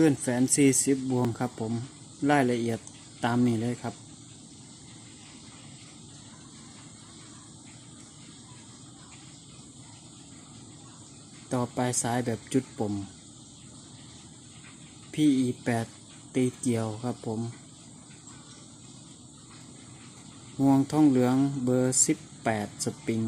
ขึ้นแฟนสี่สิบบวงครับผมรายละเอียดตามนี้เลยครับ ต่อไปสายแบบจุดปุ่ม PE8 ตีเกี่ยวครับผมห่วงท่องเหลืองเบอร์ 18 สปริง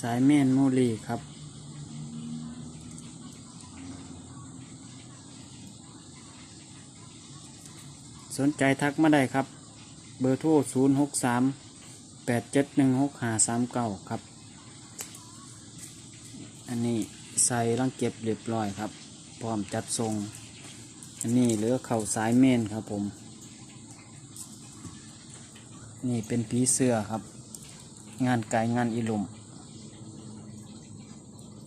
สายเมนโมลีครับ สนใจทักมาได้ครับ เบอร์โทร 0 6 3 8 7 1 6 5 3 9 ครับ อันนี้ใส่รังเก็บเรียบร้อยครับ พร้อมจัดทรง อันนี้เหลือเข่าสายเมนครับผม นี่เป็นผีเสื้อครับ งานไก่งานอีหลุม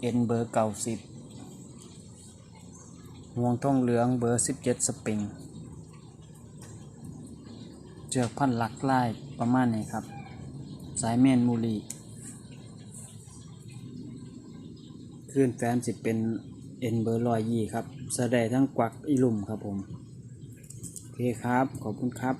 เอ็นเบอร์เก่าสิบห่วงท่องเหลืองเบอร์สิบเจ็ดสปริงเจือกพันหลักไล่ประมาณนี้ครับ สายเมนมูลีคลื่นแฟนสิเป็นเอ็นเบอร์ลอยยี่ครับแสดงทั้งกวักอีลุมครับผม โอเคครับ ขอบคุณครับ